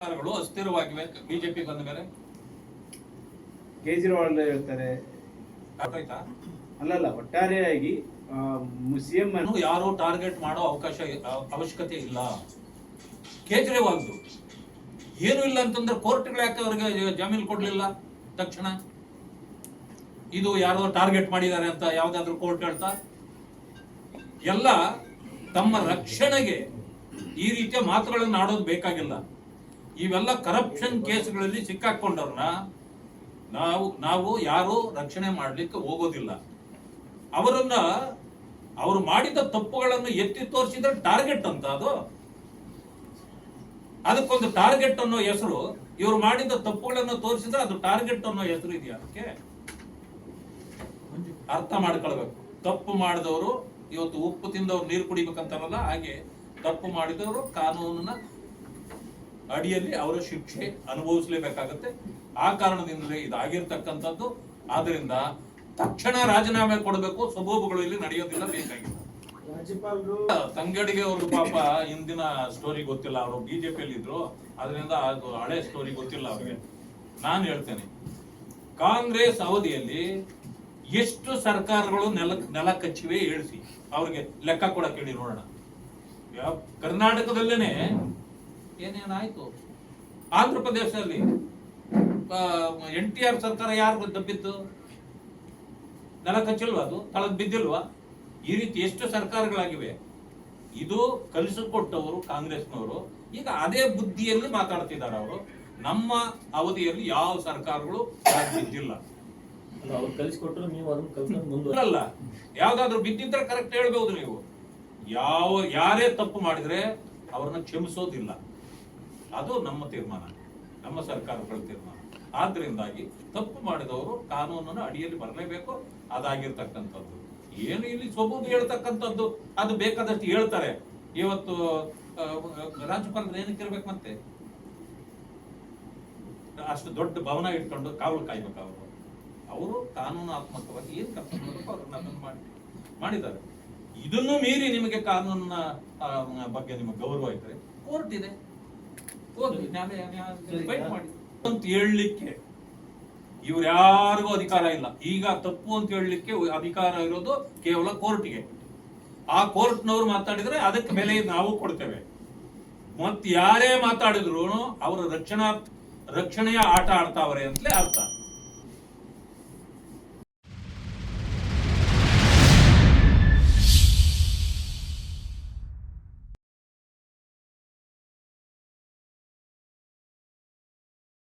ಸರ್ಕಾರಗಳು ಅಸ್ಥಿರವಾಗಿವೆ. ಬಿಜೆಪಿ ಬಂದ ಮೇಲೆ? ಕೇಜ್ರಿವಾಲ್ ಹೇಳ್ತಾರೆ. ಅಲ್ಲಲ್ಲ ಒಟ್ಟಾರೆಯಾಗಿ ಅನ್ನು ಯಾರು ಟಾರ್ಗೆಟ್ ಮಾಡೋ ಅವಕಾಶ ಅವಶ್ಯಕತೆ ಇಲ್ಲ. ಕೇಜ್ರಿವಾಲ್ ಏನು ಇಲ್ಲ ಅಂತಂದ್ರೆ ಕೋರ್ಟ್ಗಳು ಯಾಕೆ ಅವ್ರಿಗೆ ಜಾಮೀನು ಕೊಡ್ಲಿಲ್ಲ ತಕ್ಷಣ? ಇದು ಯಾರೋ ಟಾರ್ಗೆಟ್ ಮಾಡಿದ್ದಾರೆ ಅಂತ ಯಾವ್ದಾದ್ರು ಕೋರ್ಟ್ ಹೇಳ್ತಾ? ಎಲ್ಲ ತಮ್ಮ ರಕ್ಷಣೆಗೆ ಈ ರೀತಿಯ ಮಾತುಗಳನ್ನು ಆಡೋದು ಬೇಕಾಗಿಲ್ಲ. ಇವೆಲ್ಲ ಕರಪ್ಷನ್ ಕೇಸ್ಗಳಲ್ಲಿ ಸಿಕ್ಕಾಕೊಂಡವ್ರನ್ನ ನಾವು ನಾವು ಯಾರು ರಕ್ಷಣೆ ಮಾಡ್ಲಿಕ್ಕೆ ಹೋಗೋದಿಲ್ಲ. ಅವರನ್ನ, ಅವರು ಮಾಡಿದ ತಪ್ಪುಗಳನ್ನು ಎತ್ತಿ ತೋರಿಸಿದ್ರೆ ಟಾರ್ಗೆಟ್ ಅಂತ ಅದು. ಅದಕ್ಕೊಂದು ಟಾರ್ಗೆಟ್ ಅನ್ನೋ ಹೆಸರು, ಇವರು ಮಾಡಿದ ತಪ್ಪುಗಳನ್ನು ತೋರಿಸಿದ್ರೆ ಅದು ಟಾರ್ಗೆಟ್ ಅನ್ನೋ ಹೆಸರು ಇದೆಯಾ ಅದಕ್ಕೆ? ಅರ್ಥ ಮಾಡ್ಕೊಳ್ಬೇಕು. ತಪ್ಪು ಮಾಡಿದವರು, ಇವತ್ತು ಉಪ್ಪು ತಿಂದವ್ರು ನೀರು ಕುಡಿಬೇಕಂತಾರಲ್ಲ, ಹಾಗೆ ತಪ್ಪು ಮಾಡಿದವರು ಕಾನೂನಿನ ಅಡಿಯಲ್ಲಿ ಅವರ ಶಿಕ್ಷೆ ಅನುಭವಿಸಲೇಬೇಕಾಗತ್ತೆ. ಆ ಕಾರಣದಿಂದಲೇ ಇದಾಗಿರ್ತಕ್ಕಂಥದ್ದು. ಆದ್ರಿಂದ ತಕ್ಷಣ ರಾಜೀನಾಮೆ ಕೊಡಬೇಕು. ಸಬೂಬುಗಳು ಇಲ್ಲಿ ನಡೆಯೋದಿಲ್ಲ ಬೇಕಾಗಿಲ್ಲ. ರಾಜ್ಯಪಾಲರು ತಂಗಡಿಗೆ ಅವರು ಪಾಪ ಇಂದಿನ ಸ್ಟೋರಿ ಗೊತ್ತಿಲ್ಲ. ಅವರು ಬಿಜೆಪಿಯಲ್ಲಿ ಇದ್ರು. ಅದರಿಂದ ಅದು ಹಳೆ ಸ್ಟೋರಿ ಗೊತ್ತಿಲ್ಲ ಅವ್ರಿಗೆ. ನಾನು ಹೇಳ್ತೇನೆ. ಕಾಂಗ್ರೆಸ್ ಅವಧಿಯಲ್ಲಿ ಎಷ್ಟು ಸರ್ಕಾರಗಳು ನೆಲ ನೆಲ ಕಚ್ಚಿವೆ ಹೇಳಿಸಿ. ಅವ್ರಿಗೆ ಲೆಕ್ಕ ಕೊಡಕ್ಕೆ ಹೇಳಿ ನೋಡೋಣ. ಕರ್ನಾಟಕದಲ್ಲೇನೆ ಏನೇನಾಯ್ತು? ಆಂಧ್ರ ಪ್ರದೇಶದಲ್ಲಿ ಎನ್ ಟಿ ಆರ್ ಸರ್ಕಾರ ಯಾರು ತಪ್ಪಿತ್ತು? ನೆಲ ಕಚ್ಚಿಲ್ವಾ ಅದು? ತಳದ್ ಬಿದ್ದಿಲ್ವಾ? ಈ ರೀತಿ ಎಷ್ಟು ಸರ್ಕಾರಗಳಾಗಿವೆ? ಇದು ಕಲಿಸಿಕೊಟ್ಟವರು ಕಾಂಗ್ರೆಸ್ನವರು. ಈಗ ಅದೇ ಬುದ್ಧಿಯಲ್ಲಿ ಮಾತಾಡ್ತಿದ್ದಾರೆ ಅವರು. ನಮ್ಮ ಅವಧಿಯಲ್ಲಿ ಯಾವ ಸರ್ಕಾರಗಳು ಬಿದ್ದಿಲ್ಲ. ಅಲ್ಲ ಯಾವ್ದಾದ್ರು ಬಿದ್ದಿದ್ರೆ ಕರೆಕ್ಟ್ ಹೇಳ್ಬಹುದು ನೀವು. ಯಾವ ಯಾರೇ ತಪ್ಪು ಮಾಡಿದ್ರೆ ಅವ್ರನ್ನ ಕ್ಷಮಿಸೋದಿಲ್ಲ. ಅದು ನಮ್ಮ ತೀರ್ಮಾನ, ನಮ್ಮ ಸರ್ಕಾರಗಳ ತೀರ್ಮಾನ. ಆದ್ರಿಂದಾಗಿ ತಪ್ಪು ಮಾಡಿದವರು ಕಾನೂನನ್ನು ಅಡಿಯಲ್ಲಿ ಬರಲೇಬೇಕು, ಅದಾಗಿರ್ತಕ್ಕಂಥದ್ದು. ಏನು ಇಲ್ಲಿ ಸೊಬೂಬು ಹೇಳ್ತಕ್ಕಂಥದ್ದು? ಅದು ಬೇಕಾದಷ್ಟು ಹೇಳ್ತಾರೆ. ಇವತ್ತು ರಾಜ್ಯಪಾಲರು ಏನಕ್ಕೆ ಮತ್ತೆ? ಅಷ್ಟು ದೊಡ್ಡ ಭವನ ಇಟ್ಕೊಂಡು ಕಾವಲು ಕಾಯ್ಬೇಕು ಅವರು. ಅವರು ಕಾನೂನಾತ್ಮಕವಾಗಿ ಏನ್ ಮಾಡಬೇಕು ಅವ್ರನ್ನ ಅದನ್ನ ಮಾಡಿ, ಮಾಡಿದ್ದಾರೆ. ಇದನ್ನು ಮೀರಿ ನಿಮಗೆ ಕಾನೂನಿನ ಬಗ್ಗೆ ನಿಮಗೆ ಗೌರವ ಇದ್ದರೆ ಕೋರ್ಟ್ ಇದೆ. ನ್ಯಾಯಾಲಯದಲ್ಲಿ ಮಾಡಿ. ಅಂತ ಹೇಳಲಿಕ್ಕೆ ಇವ್ರ್ಯಾರಿಗೂ ಅಧಿಕಾರ ಇಲ್ಲ. ಈಗ ತಪ್ಪು ಅಂತ ಹೇಳಲಿಕ್ಕೆ ಅಧಿಕಾರ ಇರೋದು ಕೇವಲ ಕೋರ್ಟ್ಗೆ. ಆ ಕೋರ್ಟ್ನವ್ರು ಮಾತಾಡಿದ್ರೆ ಅದಕ್ಕೆ ಬೆಲೆ ನಾವು ಕೊಡ್ತೇವೆ. ಮತ್ ಯಾರೇ ಮಾತಾಡಿದ್ರು ಅವರ ರಕ್ಷಣಾ ರಕ್ಷಣೆಯ ಆಟ ಆಡ್ತಾವ್ರೆ ಅಂತಲೇ ಅರ್ಥ.